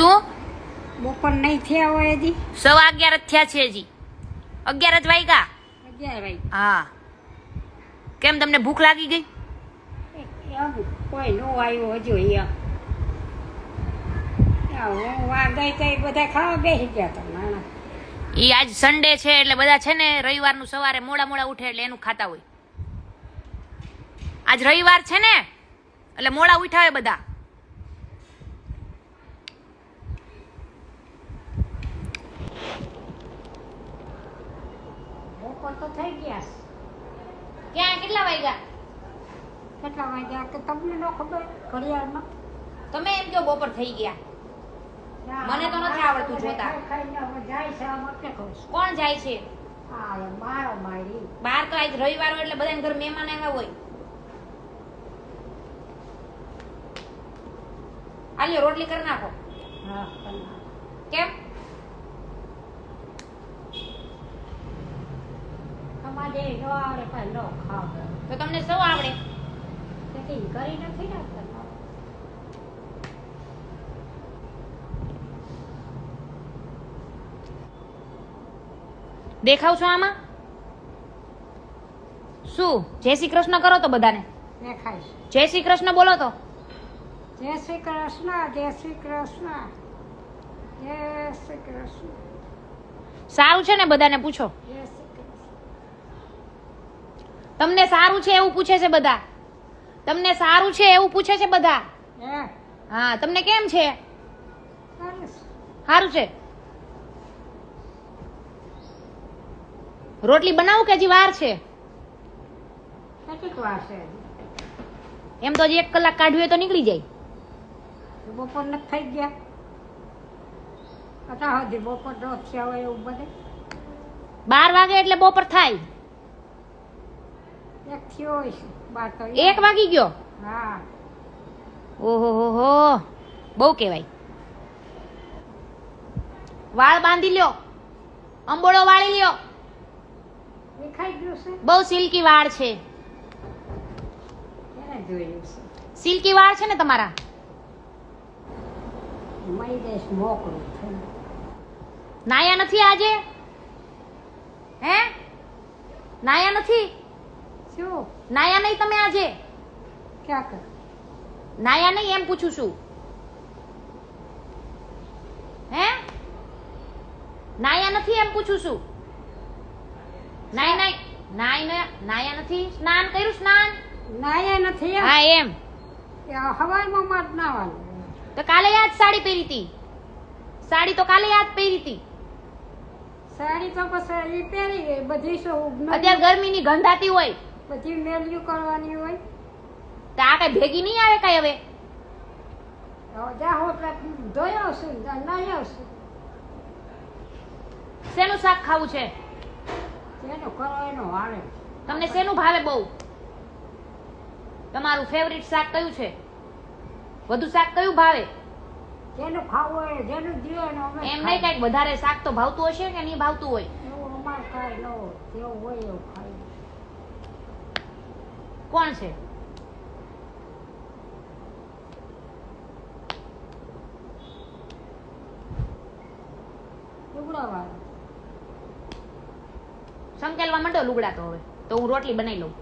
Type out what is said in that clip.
શું? બપોર નહીં થયા હોય હજી. સવા અગિયાર જ થયા છે હજી. અગિયાર જ વાગ્યા અગિયાર વાગ્યા હા. કેમ તમને ભૂખ લાગી ગઈ? કોઈ નો આવ્યો હજુ અહીંયા ઈ આજ સન્ડે છે એટલે બધા છે ને રવિવારનું સવારે મોડા મોડા ઉઠે એટલે એનું ખાતા હોય. આજ રવિવાર છે ને એટલે મોડા ઉઠાવે બધા. થઈ ગયા ક્યાં કેટલા વાગ્યા? કેટલા વાગ્યા? કે તમને ન ખબર ઘડિયાળમાં. તમે એમ કહો બપોર થઈ ગયા. મને તો નથી આવડતું જોતા. જાય છે કહું કોણ જાય છે? બાર મારો મારી. બહાર તો આજ રવિવાર હોય એટલે બધાને ઘર મહેમાન આવ્યા હોય. આલ્યો રોટલી કરી નાખો. હા કેમ? તમારે ન આવડે પણ ન ખાવ. તો તમને સૌ આવડે? તેથી કરી નથી દેખાવ છો આમાં? શું? જય શ્રી કૃષ્ણ કરો તો બધાને. ને ખાઈશ જય શ્રી કૃષ્ણ બોલો તો. જય શ્રી કૃષ્ણ જય શ્રી કૃષ્ણ જય શ્રી કૃષ્ણ. સારું છે ને બધાને પૂછો. જય શ્રી તમને સારું છે એવું પૂછે છે બધા? તમને સારું છે એવું પૂછે છે બધા? હે? હા તમને કેમ છે? સારું છે. રોટલી બનાવું કે હજી વાર છે? વાર છે? એમ તો હજી એક કલાક કાઢવી તો નીકળી જાય. બપોર નથી થઈ ગયા. અત્યાર સુધી બપોર દસ છે હવે એવું બધે. બાર વાગે એટલે બપોર થાય. એક થયો વાગી ગયો? હા. ઓહો હો હો. બહુ કહેવાય. વાળ બાંધી લ્યો. અંબોળો વાળી લ્યો. દેખાઈ ગયું છે? બહુ સિલ્કી વાળ છે. સિલ્કી વાળ છે ને તમારા? નાયા નથી આજે? હે? નાયા નથી? શું નાયા નહીં તમે આજે. ક્યાં કર નાયા નહીં એમ પૂછું છું. હે? નાયા નથી એમ પૂછું છું. નાય નાય નાય નાય નથી. સ્નાન કર્યું સ્નાન? નાયા નથી હા એમ. એ હવાઈમાં માર નાવાનું. તો કાલે યાદ સાડી પહેરી હતી. સાડી તો કાલે યાદ પહેરી હતી. સાડી તો પછી પહેરી ગઈ બધી શું અત્યારે ગરમીની ગંધાતી હોય. બધી મેલ્યું કરવાની હોય. તો આ કઈ ભેગી નહીં આવે કઈ હવે? હવે જા હોટલા ધોઈ આવશું ને નાઈ શેનું શાક ખાવું છે? શેનું કરો એનો વાળે તમને શેનું ભાવે બહુ? તમારું ફેવરિટ શાક કયું છે? વધુ શાક કયું ભાવે? જેનું ખાવું હોય જેનું જીવે એમ નહીં. કંઈક વધારે શાક તો ભાવતું હશે કે નહીં ભાવતું હોય? એવું અમારે કાંઈ ન હોય જેવું હોય એવું ખાઈ કોણ છે? સંકેલવા માંડો લુગડા તો હવે. તો હું રોટલી બનાવી લઉં.